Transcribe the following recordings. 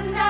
Anna.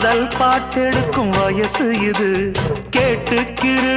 காதல் பாட்டெடுக்கும் வயசு இது. கேட்டுக்கிரு